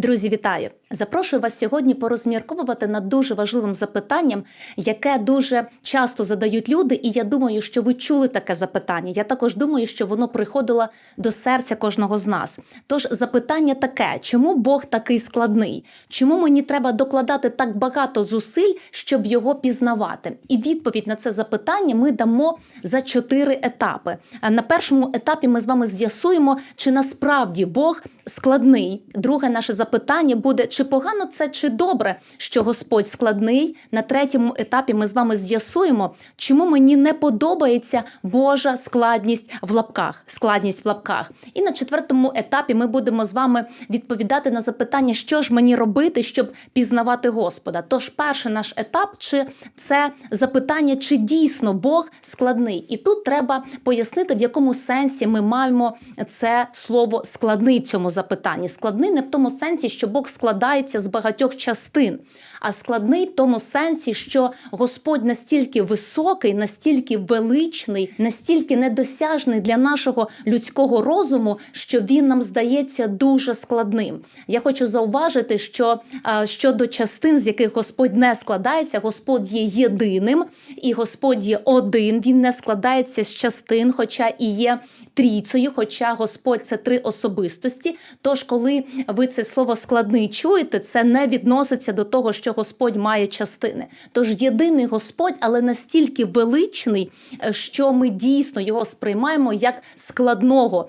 Друзі, вітаю! Запрошую вас сьогодні порозмірковувати над дуже важливим запитанням, яке дуже часто задають люди, і я думаю, що ви чули таке запитання. Я також думаю, що воно приходило до серця кожного з нас. Тож запитання таке: чому Бог такий складний? Чому мені треба докладати так багато зусиль, щоб його пізнавати? І відповідь на це запитання ми дамо за чотири етапи. На першому етапі ми з вами з'ясуємо, чи насправді Бог складний. Друге наше запитання буде: чи погано це, чи добре, що Господь складний. На третьому етапі ми з вами з'ясуємо, чому мені не подобається Божа складність в лапках. Складність в лапках. І на четвертому етапі ми будемо з вами відповідати на запитання, що ж мені робити, щоб пізнавати Господа. Тож, перший наш етап, чи це запитання, чи дійсно Бог складний, і тут треба пояснити, в якому сенсі ми маємо це слово складний в цьому запитанні. Складний не в тому сенсі, що Бог складається з багатьох частин, а складний в тому сенсі, що Господь настільки високий, настільки величний, настільки недосяжний для нашого людського розуму, що він нам здається дуже складним. Я хочу зауважити, що щодо частин, з яких Господь не складається, Господь є єдиним, і Господь є один. Він не складається з частин, хоча і є трійцею, хоча Господь це три особистості. Тож, коли ви це слово складний чуєте, це не відноситься до того, що Господь має частини. Тож єдиний Господь, але настільки величний, е, що ми дійсно його сприймаємо як складного.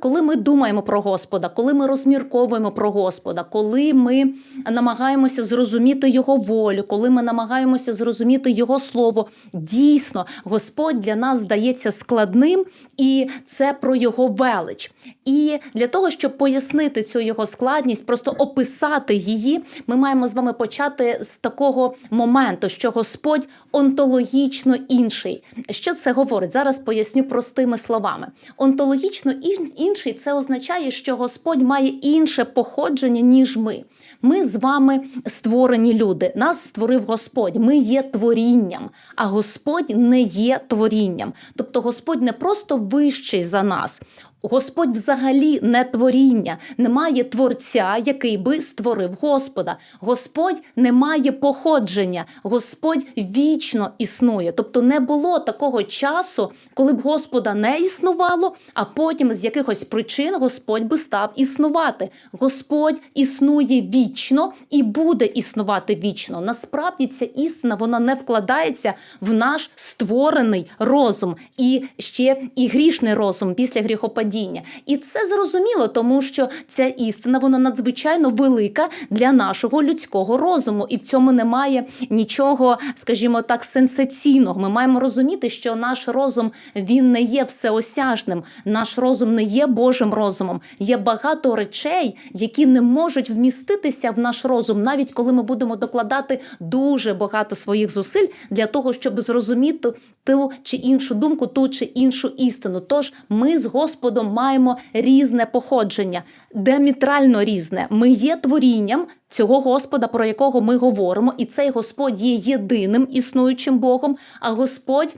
Коли, ми думаємо про Господа, коли ми розмірковуємо про Господа, коли ми намагаємося зрозуміти його волю, коли ми намагаємося зрозуміти його слово, дійсно Господь для нас здається складним, і це про його велич. І для того, щоб пояснити цю його складність, просто описати її, ми маємо з вами почати з такого моменту, що Господь онтологічно інший. Що це говорить? Зараз поясню простими словами. Онтологічно інший це означає, що Господь має інше походження, ніж ми. Ми з вами створені люди. Нас створив Господь. Ми є творінням, а Господь не є творінням. Тобто Господь не просто вищий за нас. Господь взагалі не творіння, немає творця, який би створив Господа. Господь не має походження, Господь вічно існує. Тобто не було такого часу, коли б Господа не існувало, а потім з якихось причин Господь би став існувати. Господь існує вічно і буде існувати вічно. Насправді ця істина вона не вкладається в наш створений розум і ще і грішний розум після гріхопадіння. І це зрозуміло, тому що ця істина вона надзвичайно велика для нашого людського розуму, і в цьому немає нічого, скажімо так, сенсаційного. Ми маємо розуміти, що наш розум він не є всеосяжним, наш розум не є Божим розумом. Є багато речей, які не можуть вміститися в наш розум, навіть коли ми будемо докладати дуже багато своїх зусиль для того, щоб зрозуміти ту чи іншу думку, ту чи іншу істину. Тож ми з Господом маємо різне походження, демітрально різне. Ми є творінням цього Господа, про якого ми говоримо, і цей Господь є єдиним існуючим Богом, а Господь.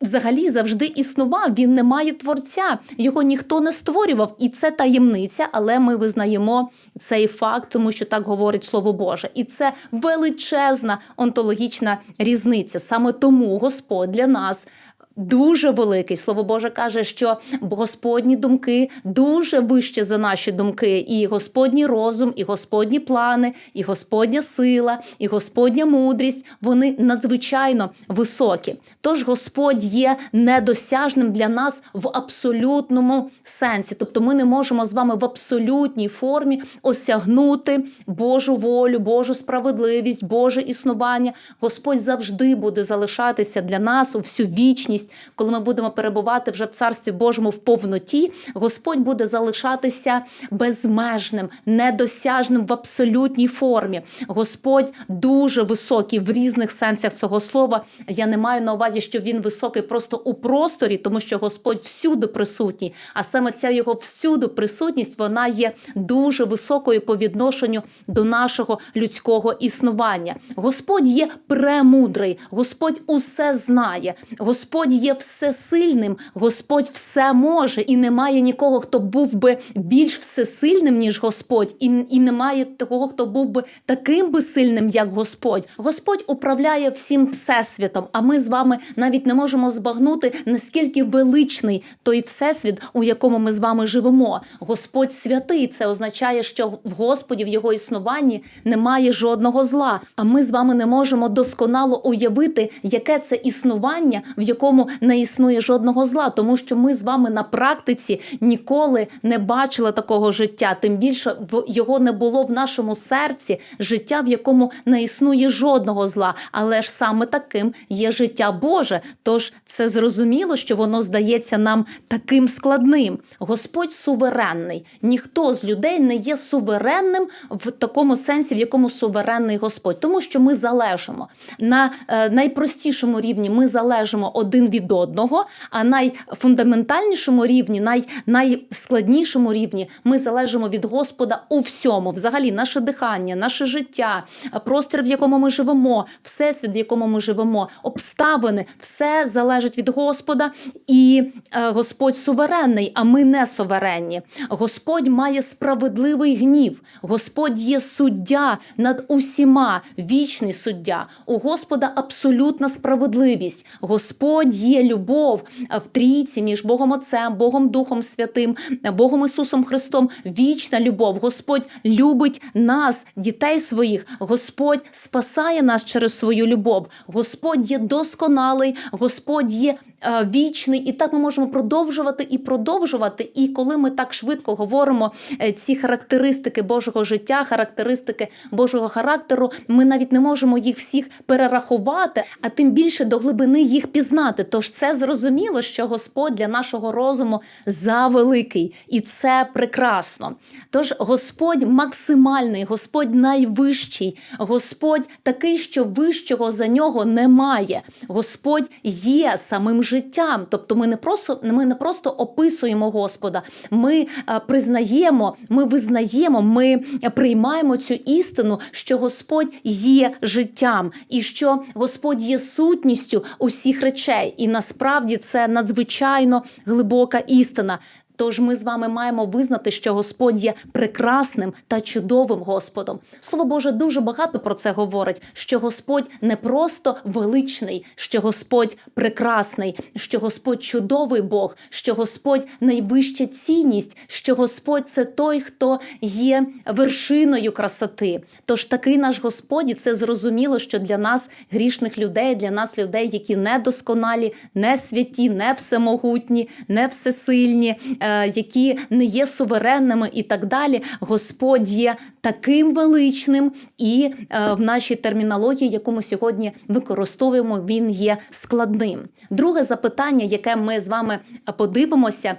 Взагалі завжди існував, він не має творця, його ніхто не створював, і це таємниця, але ми визнаємо цей факт, тому що так говорить Слово Боже. І це величезна онтологічна різниця. Саме тому Господь для нас дуже великий. Слово Боже каже, що Господні думки дуже вище за наші думки, і Господній розум, і Господні плани, і Господня сила, і Господня мудрість вони надзвичайно високі. Тож Господь є недосяжним для нас в абсолютному сенсі. Тобто ми не можемо з вами в абсолютній формі осягнути Божу волю, Божу справедливість, Боже існування. Господь завжди буде залишатися для нас у всю вічність, коли ми будемо перебувати вже в царстві Божому в повноті. Господь буде залишатися безмежним, недосяжним в абсолютній формі. Господь дуже високий в різних сенсах цього слова. Я не маю на увазі, що він високий просто у просторі, тому що Господь всюди присутній. А саме ця його всюди присутність вона є дуже високою по відношенню до нашого людського існування. Господь є премудрий, Господь усе знає, Господь є всесильним, Господь все може, і немає нікого, хто був би більш всесильним, ніж Господь, і, і немає такого, хто був би таким би сильним, як Господь. Господь управляє всім всесвітом, а ми з вами навіть не можемо збагнути, наскільки величний той всесвіт, у якому ми з вами живемо. Господь святий. Це означає, що в Господі в його існуванні немає жодного зла. А ми з вами не можемо досконало уявити, яке це існування, в якому не існує жодного зла, тому що ми з вами на практиці ніколи не бачили такого життя. Тим більше його не було в нашому серці життя, в якому не існує жодного зла. Але ж саме таким є життя Боже. Тож це зрозуміло, що воно здається нам таким складним. Господь суверенний. Ніхто з людей не є суверенним в такому сенсі, в якому суверенний Господь, тому що ми залежимо на е, найпростішому рівні. Ми залежимо один від одного, а найфундаментальнішому рівні, най, найскладнішому рівні ми залежимо від Господа у всьому. Взагалі, наше дихання, наше життя, простір, в якому ми живемо, всесвіт, в якому ми живемо, обставини, все залежить від Господа, і е, Господь суверенний, а ми не суверенні. Господь має справедливий гнів. Господь є суддя над усіма, вічний суддя. У Господа абсолютна справедливість. Господь є любов е, в трійці між Богом Отцем, Богом Духом Святим, е, Богом Ісусом Христом. Вічна любов. Господь любить нас, дітей своїх. Господь спасає нас через свою любов. Господь є досконалий, Господь є вічний, і так ми можемо продовжувати і продовжувати. І коли ми так швидко говоримо е, ці характеристики Божого життя, характеристики Божого характеру, ми навіть не можемо їх всіх перерахувати, а тим більше до глибини їх пізнати. Тож це зрозуміло, що Господь для нашого розуму завеликий, і це прекрасно. Тож Господь максимальний, Господь найвищий, Господь такий, що вищого за нього немає. Господь є самим життям. Тобто, ми не просто ми не просто описуємо Господа, ми е, признаємо, ми визнаємо, ми приймаємо цю істину, що Господь є життям, і що Господь є сутністю усіх речей. І насправді це надзвичайно глибока істина. Тож ми з вами маємо визнати, що Господь є прекрасним та чудовим Господом. Слово Боже дуже багато про це говорить: що Господь не просто величний, що Господь прекрасний, що Господь чудовий Бог, що Господь найвища цінність, що Господь це той, хто є вершиною красоти. Тож такий наш Господь, і це зрозуміло, що для нас грішних людей, для нас людей, які недосконалі, не святі, не всемогутні, не всесильні. Е, які не є суверенними і так далі, Господь є таким величним, і е, в нашій термінології, яку ми сьогодні використовуємо, він є складним. Друге запитання, яке ми з вами подивимося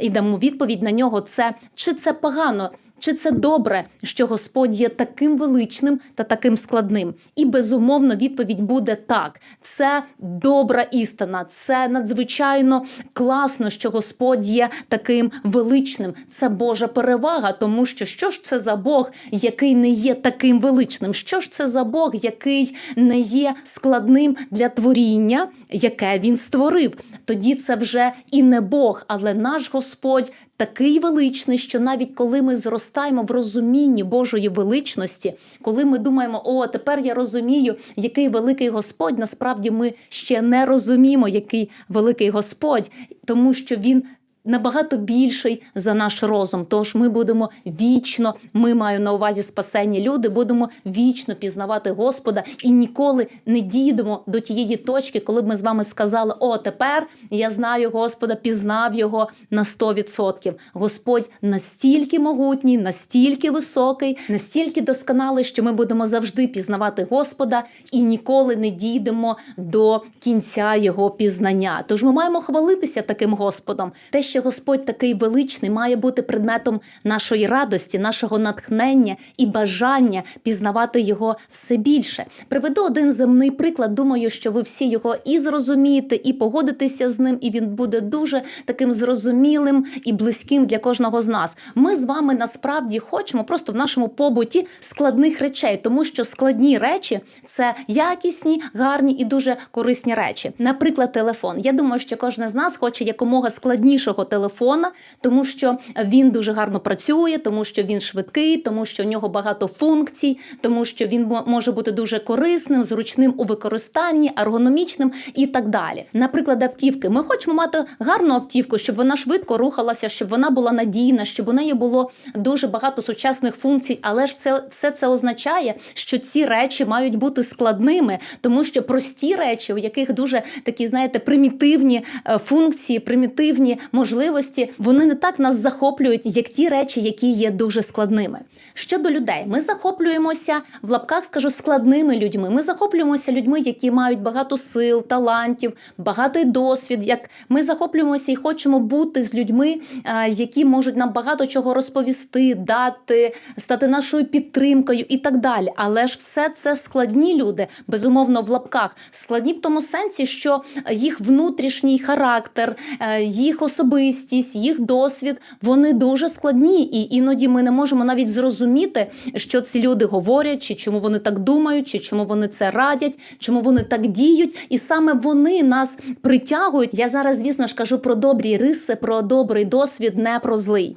і дамо відповідь на нього, це чи це погано? Чи це добре, що Господь є таким величним та таким складним? І безумовно відповідь буде так. Це добра істина, це надзвичайно класно, що Господь є таким величним. Це Божа перевага, тому що що ж це за Бог, який не є таким величним? Що ж це за Бог, який не є складним для творіння, яке він створив? Тоді це вже і не Бог, але наш Господь такий величний, що навіть коли ми зростаємо в розумінні Божої величності, коли ми думаємо, о, тепер я розумію, який великий Господь, насправді ми ще не розуміємо, який великий Господь, тому що він. Набагато більший за наш розум. Тож ми будемо вічно, ми маю на увазі спасені люди, будемо вічно пізнавати Господа і ніколи не дійдемо до тієї точки, коли б ми з вами сказали: О, тепер я знаю Господа, пізнав його на 100%. Господь настільки могутній, настільки високий, настільки досконалий, що ми будемо завжди пізнавати Господа і ніколи не дійдемо до кінця його пізнання. Тож ми маємо хвалитися таким Господом. Те, що що Господь такий величний має бути предметом нашої радості, нашого натхнення і бажання пізнавати його все більше. Приведу один земний приклад. Думаю, що ви всі його і зрозумієте, і погодитеся з ним, і він буде дуже таким зрозумілим і близьким для кожного з нас. Ми з вами насправді хочемо просто в нашому побуті складних речей, тому що складні речі це якісні, гарні і дуже корисні речі. Наприклад, телефон. Я думаю, що кожен з нас хоче якомога складнішого телефона, тому що він дуже гарно працює, тому що він швидкий, тому що в нього багато функцій, тому що він може бути дуже корисним, зручним у використанні, ергономічним і так далі. Наприклад, автівки. Ми хочемо мати гарну автівку, щоб вона швидко рухалася, щоб вона була надійна, щоб у неї було дуже багато сучасних функцій. Але ж все, все це означає, що ці речі мають бути складними, тому що прості речі, у яких дуже такі, знаєте, примітивні е, функції, примітивні можливості, вони не так нас захоплюють, як ті речі, які є дуже складними. Щодо людей, ми захоплюємося в лапках, скажу, складними людьми. Ми захоплюємося людьми, які мають багато сил, талантів, багатий досвід. Як ми захоплюємося і хочемо бути з людьми, е, які можуть нам багато чого розповісти, дати, стати нашою підтримкою і так далі. Але ж все це складні люди, безумовно, в лапках. Складні в тому сенсі, що їх внутрішній характер, е, їх особистість, їх досвід вони дуже складні, і іноді ми не можемо навіть зрозуміти, що ці люди говорять, чи чому вони так думають, чи чому вони це радять, чому вони так діють, і саме вони нас притягують. Я зараз, звісно ж, кажу про добрі риси, про добрий досвід, не про злий.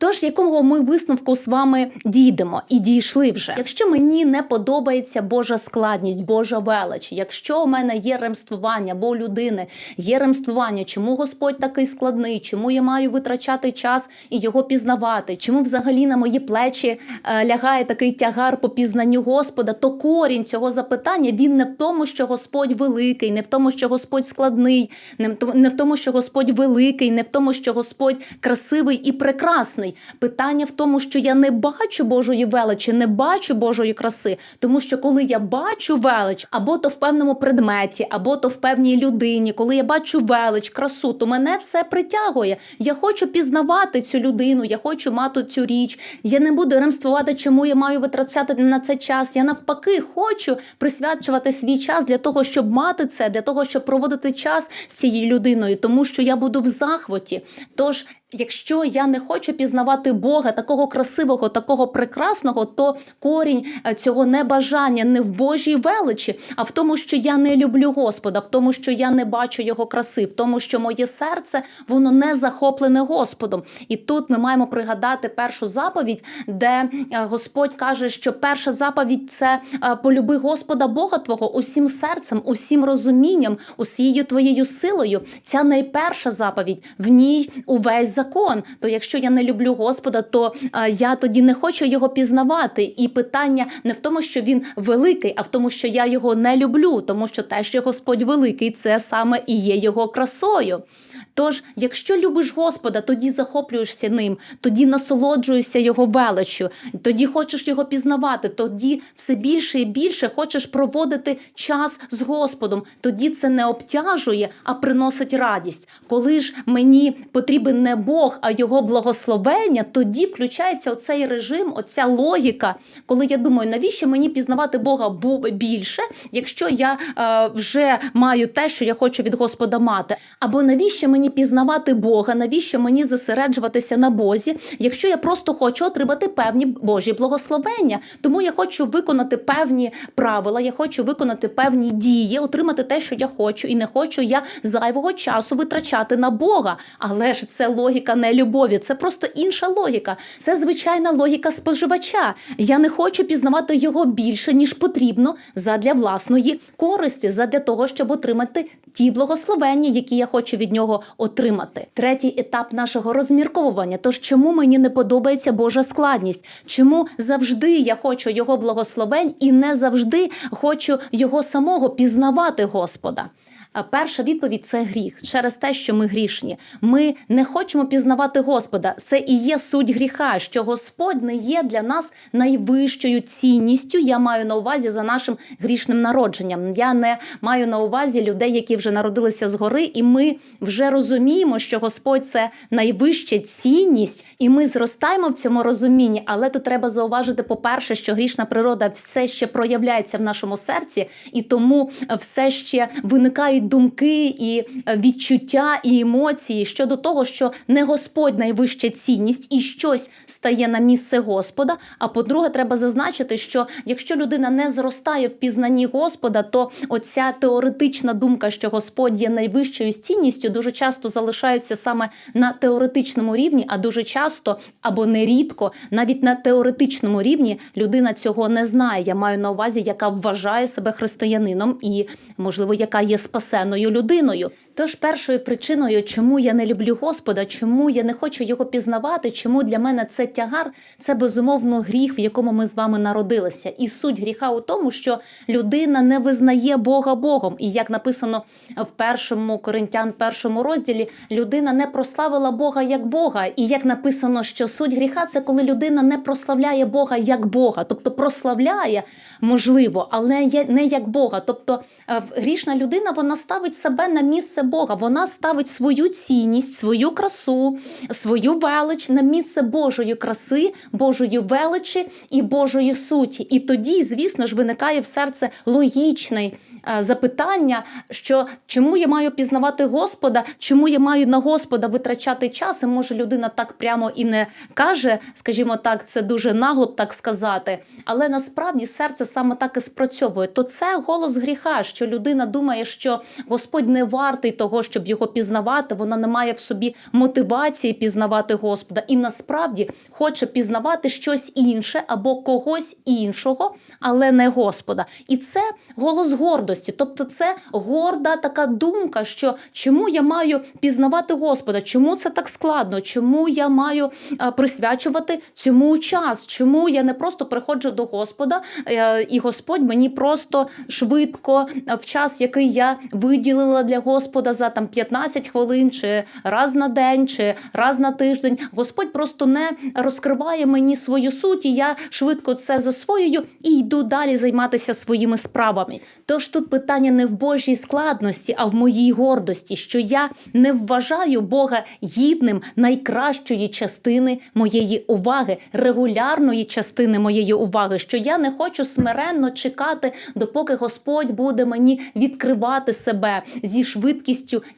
Тож, якого ми висновку з вами дійдемо і дійшли вже. Якщо мені не подобається Божа складність, Божа велич, якщо у мене є ремствування, бо у людини є ремствування, чому Господь такий складний, чому я маю витрачати час і його пізнавати, чому взагалі на мої плечі е, лягає такий тягар по пізнанню Господа, то корінь цього запитання він не в тому, що Господь великий, не в тому, що Господь складний, не в тому, що Господь великий, не в тому, що Господь красивий і прекрасний. Питання в тому, що я не бачу Божої величі, не бачу Божої краси. Тому що коли я бачу велич, або то в певному предметі, або то в певній людині, коли я бачу велич, красу, то мене це притягує. Я хочу пізнавати цю людину, я хочу мати цю річ. Я не буду ремствувати, чому я маю витрачати на це час. Я навпаки хочу присвячувати свій час для того, щоб мати це, для того, щоб проводити час з цією людиною, тому що я буду в захваті. Тож Якщо я не хочу пізнавати Бога, такого красивого, такого прекрасного, то корінь е, цього небажання не в Божій величі, а в тому, що я не люблю Господа, в тому, що я не бачу його краси, в тому, що моє серце воно не захоплене Господом. І тут ми маємо пригадати першу заповідь, де е, Господь каже, що перша заповідь це е, полюби Господа Бога Твого усім серцем, усім розумінням, усією твоєю силою. Ця найперша заповідь в ній увесь закон. То якщо я не люблю Господа, то е, я тоді не хочу його пізнавати. І питання не в тому, що він великий, а в тому, що я його не люблю, тому що те, що Господь великий, це саме і є його красою. Тож, якщо любиш Господа, тоді захоплюєшся ним, тоді насолоджуєшся його величчю, тоді хочеш його пізнавати, тоді все більше і більше хочеш проводити час з Господом. Тоді це не обтяжує, а приносить радість. Коли ж мені потрібен не Бог, а його благословення, тоді включається оцей режим, оця логіка, коли я думаю, навіщо мені пізнавати Бога більше, якщо я е, вже маю те, що я хочу від Господа мати, або навіщо мені пізнавати Бога, навіщо мені зосереджуватися на Бозі, якщо я просто хочу отримати певні Божі благословення. Тому я хочу виконати певні правила, я хочу виконати певні дії, отримати те, що я хочу, і не хочу я зайвого часу витрачати на Бога. Але ж це логіка не любові, це просто інша логіка. Це звичайна логіка споживача. Я не хочу пізнавати його більше, ніж потрібно задля власної користі, задля того, щоб отримати ті благословення, які я хочу від нього отримати. Третій етап нашого розмірковування. Тож, чому мені не подобається Божа складність? Чому завжди я хочу його благословень і не завжди хочу його самого пізнавати Господа? А Перша відповідь це гріх через те, що ми грішні. Ми не хочемо пізнавати Господа. Це і є суть гріха, що Господь не є для нас найвищою цінністю. Я маю на увазі за нашим грішним народженням. Я не маю на увазі людей, які вже народилися згори, і ми вже розуміємо, що Господь це найвища цінність, і ми зростаємо в цьому розумінні. Але тут треба зауважити, по-перше, що грішна природа все ще проявляється в нашому серці, і тому все ще виникають думки і відчуття і емоції щодо того, що не Господь найвища цінність і щось стає на місце Господа. А по-друге, треба зазначити, що якщо людина не зростає в пізнанні Господа, то оця теоретична думка, що Господь є найвищою цінністю, дуже часто залишаються саме на теоретичному рівні, а дуже часто або нерідко, навіть на теоретичному рівні людина цього не знає. Я маю на увазі, яка вважає себе християнином і, можливо, яка є спасеною людиною. Тож першою причиною, чому я не люблю Господа, чому я не хочу його пізнавати, чому для мене це тягар, це безумовно гріх, в якому ми з вами народилися. І суть гріха у тому, що людина не визнає Бога Богом. І як написано в першому Коринтян, першому розділі, людина не прославила Бога як Бога. І як написано, що суть гріха це коли людина не прославляє Бога як Бога, тобто прославляє можливо, але не як Бога. Тобто е, грішна людина вона ставить себе на місце Бога, вона ставить свою цінність, свою красу, свою велич на місце Божої краси, Божої величі і Божої суті. І тоді, звісно ж, виникає в серце логічний е, запитання, що чому я маю пізнавати Господа, чому я маю на Господа витрачати час, і може людина так прямо і не каже, скажімо так, це дуже нагло б так сказати. Але насправді серце саме так і спрацьовує. То це голос гріха, що людина думає, що Господь не вартий того, щоб його пізнавати. Вона не має в собі мотивації пізнавати Господа, і насправді хоче пізнавати щось інше або когось іншого, але не Господа. І це голос гордості. Тобто, це горда така думка, що чому я маю пізнавати Господа, чому це так складно, чому я маю е, присвячувати цьому час, чому я не просто приходжу до Господа, е, і Господь мені просто швидко в час, який я виділила для Господа за там 15 хвилин, чи раз на день, чи раз на тиждень, Господь просто не розкриває мені свою суть, і я швидко це засвоюю і йду далі займатися своїми справами. Тож тут питання не в Божій складності, а в моїй гордості, що я не вважаю Бога гідним найкращої частини моєї уваги, регулярної частини моєї уваги, що я не хочу смиренно чекати, допоки Господь буде мені відкривати себе зі швидкістю,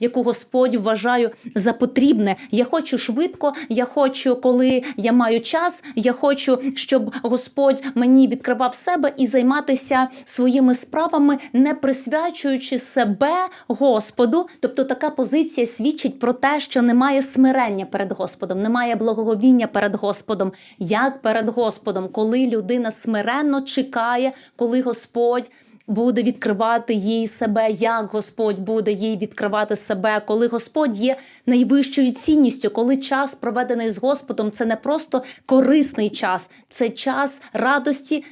яку Господь вважаю за потрібне. Я хочу швидко, я хочу, коли я маю час, я хочу, щоб Господь мені відкривав себе і займатися своїми справами, не присвячуючи себе Господу. Тобто така позиція свідчить про те, що немає смирення перед Господом, немає благоговіння перед Господом, як перед Господом, коли людина смиренно чекає, коли Господь. Буде відкривати їй себе, як Господь буде їй відкривати себе, коли Господь є найвищою цінністю, коли час проведений з Господом, це не просто корисний час, це час радості,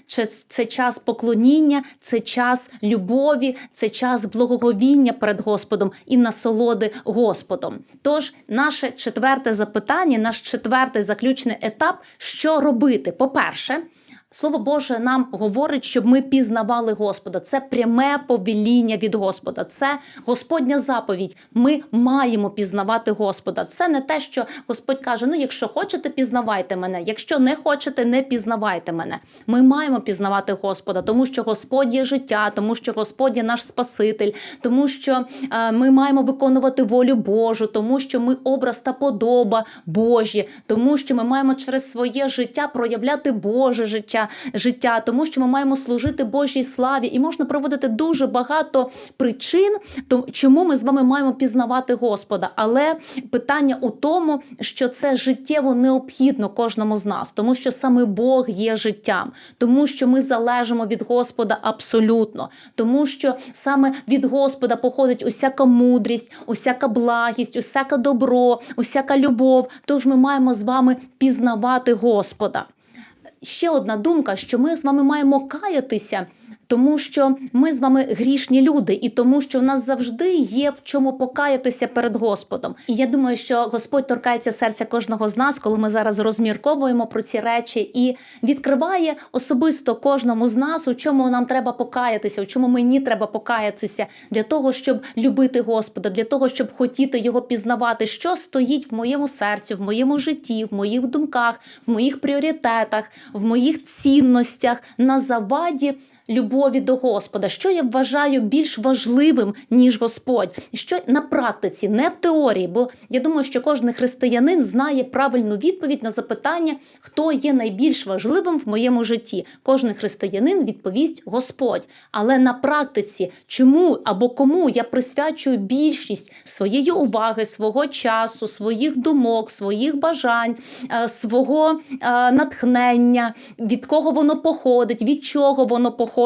це, час поклоніння, це час любові, це час благоговіння перед Господом і насолоди Господом. Тож, наше четверте запитання, наш четвертий заключний етап: що робити? По-перше, Слово Боже нам говорить, щоб ми пізнавали Господа. Це пряме повеління від Господа. Це Господня заповідь. Ми маємо пізнавати Господа. Це не те, що Господь каже: ну, якщо хочете, пізнавайте мене. Якщо не хочете, не пізнавайте мене. Ми маємо пізнавати Господа, тому що Господь є життя, тому що Господь є наш Спаситель, тому що е, ми маємо виконувати волю Божу, тому що ми образ та подоба Божі, тому що ми маємо через своє життя проявляти Боже життя, життя, тому що ми маємо служити Божій славі, і можна проводити дуже багато причин, чому ми з вами маємо пізнавати Господа. Але питання у тому, що це життєво необхідно кожному з нас, тому що саме Бог є життям, тому що ми залежимо від Господа абсолютно, тому що саме від Господа походить усяка мудрість, усяка благість, усяке добро, усяка любов. Тож ми маємо з вами пізнавати Господа. Ще одна думка, що ми з вами маємо каятися тому що ми з вами грішні люди, і тому, що в нас завжди є в чому покаятися перед Господом. І я думаю, що Господь торкається серця кожного з нас, коли ми зараз розмірковуємо про ці речі, і відкриває особисто кожному з нас, у чому нам треба покаятися, у чому мені треба покаятися для того, щоб любити Господа, для того, щоб хотіти його пізнавати, що стоїть в моєму серці, в моєму житті, в моїх думках, в моїх пріоритетах, в моїх цінностях на заваді. Любові до Господа, що я вважаю більш важливим ніж Господь, що на практиці, не в теорії, бо я думаю, що кожен християнин знає правильну відповідь на запитання, хто є найбільш важливим в моєму житті. Кожен християнин відповість Господь. Але на практиці, чому або кому я присвячую більшість своєї уваги, свого часу, своїх думок, своїх бажань, е, свого е, натхнення, від кого воно походить, від чого воно походить.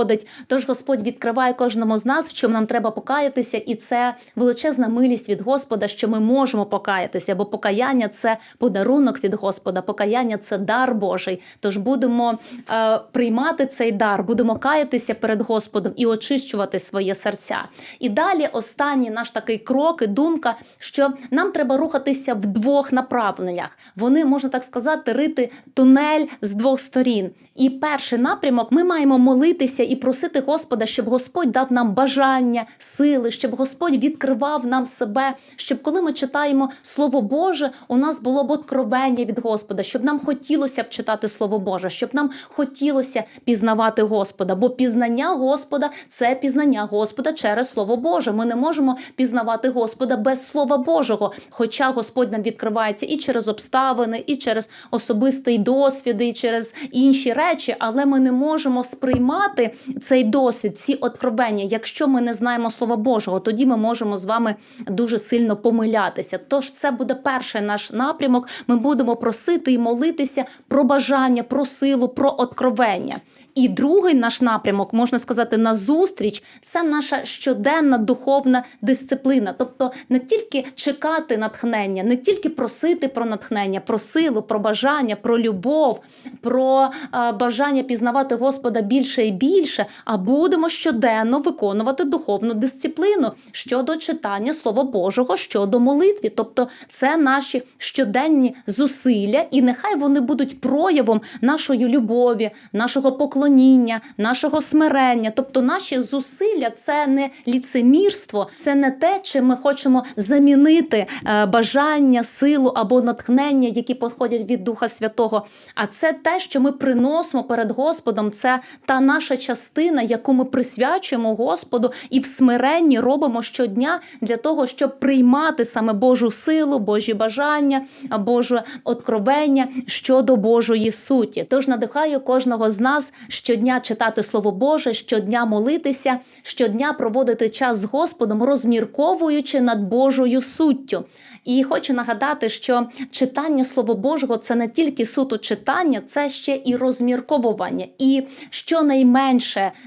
Тож Господь відкриває кожному з нас, в чому нам треба покаятися, і це величезна милість від Господа, що ми можемо покаятися, бо покаяння це подарунок від Господа, покаяння це дар Божий. Тож будемо е, приймати цей дар, будемо каятися перед Господом і очищувати своє серця. І далі останній наш такий крок і думка, що нам треба рухатися в двох направленнях. Вони можна так сказати, рити тунель з двох сторін. І перший напрямок ми маємо молитися і просити Господа, щоб Господь дав нам бажання, сили, щоб Господь відкривав нам себе, щоб коли ми читаємо Слово Боже, у нас було б откровення від Господа, щоб нам хотілося б читати Слово Боже, щоб нам хотілося пізнавати Господа. Бо пізнання Господа це пізнання Господа через Слово Боже. Ми не можемо пізнавати Господа без Слова Божого. Хоча Господь нам відкривається і через обставини, і через особистий досвід, і через інші речі, але ми не можемо сприймати цей досвід, ці откровення. Якщо ми не знаємо Слова Божого, тоді ми можемо з вами дуже сильно помилятися. Тож це буде перший наш напрямок. Ми будемо просити і молитися про бажання, про силу, про откровення. І другий наш напрямок, можна сказати, на зустріч це наша щоденна духовна дисципліна. Тобто не тільки чекати натхнення, не тільки просити про натхнення, про силу, про бажання, про любов, про е, бажання пізнавати Господа більше і більше, а будемо щоденно виконувати духовну дисципліну щодо читання Слова Божого, щодо молитві. Тобто, це наші щоденні зусилля, і нехай вони будуть проявом нашої любові, нашого поклоніння, нашого смирення. Тобто, наші зусилля це не ліцемірство, це не те, чи ми хочемо замінити е, бажання, силу або натхнення, які походять від Духа Святого. А це те, що ми приносимо перед Господом. Це та наша частина, яку ми присвячуємо Господу, і в смиренні робимо щодня для того, щоб приймати саме Божу силу, Божі бажання, Боже откровення щодо Божої суті. Тож надихаю кожного з нас щодня читати Слово Боже, щодня молитися, щодня проводити час з Господом, розмірковуючи над Божою суттю. І хочу нагадати, що читання Слова Божого це не тільки суто читання, це ще і розмірковування. І щонайменше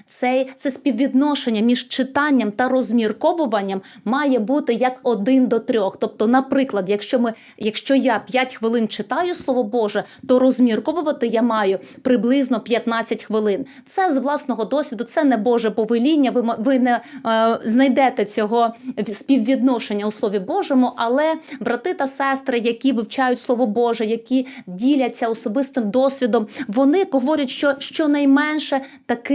це, це співвідношення між читанням та розмірковуванням має бути як один до трьох. Тобто, наприклад, якщо ми, якщо я 5 хвилин читаю Слово Боже, то розмірковувати я маю приблизно 15 хвилин. Це з власного досвіду, це не Боже повеління. Ви, ви не е, знайдете цього співвідношення у Слові Божому, але брати та сестри, які вивчають Слово Боже, які діляться особистим досвідом, вони говорять, що щонайменше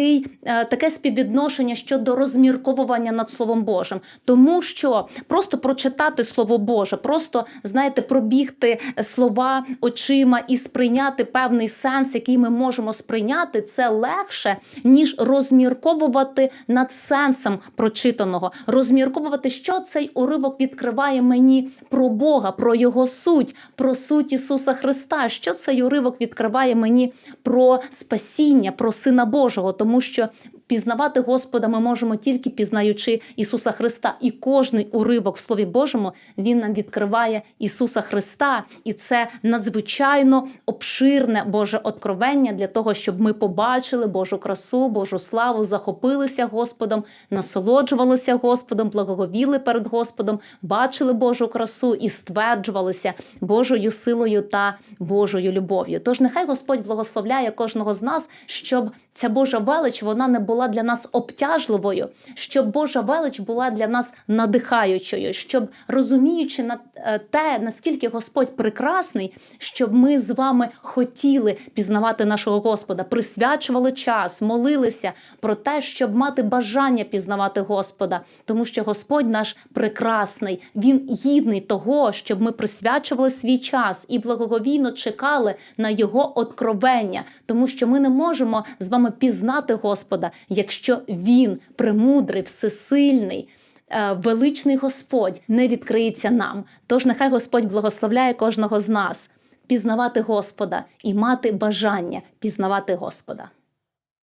такий, е, таке співвідношення щодо розмірковування над Словом Божим, тому що просто прочитати Слово Боже, просто знаєте, пробігти слова очима і сприйняти певний сенс, який ми можемо сприйняти, це легше, ніж розмірковувати над сенсом прочитаного, розмірковувати, що цей уривок відкриває мені про Бога, про його суть, про суть Ісуса Христа. Що цей уривок відкриває мені про спасіння, про Сина Божого, тому що. Пізнавати Господа ми можемо тільки пізнаючи Ісуса Христа. І кожний уривок в Слові Божому Він нам відкриває Ісуса Христа, і це надзвичайно обширне Боже откровення для того, щоб ми побачили Божу красу, Божу славу, захопилися Господом, насолоджувалися Господом, благоговіли перед Господом, бачили Божу красу і стверджувалися Божою силою та Божою любов'ю. Тож нехай Господь благословляє кожного з нас, щоб ця Божа велич вона не була була для нас обтяжливою, щоб Божа велич була для нас надихаючою, щоб розуміючи на е, те, наскільки Господь прекрасний, щоб ми з вами хотіли пізнавати нашого Господа, присвячували час, молилися про те, щоб мати бажання пізнавати Господа, тому що Господь наш прекрасний, Він гідний того, щоб ми присвячували свій час і благоговійно чекали на Його откровення, тому що ми не можемо з вами пізнати Господа, якщо Він премудрий, всесильний. е, Величний Господь не відкриється нам. Тож нехай Господь благословляє кожного з нас пізнавати Господа і мати бажання пізнавати Господа.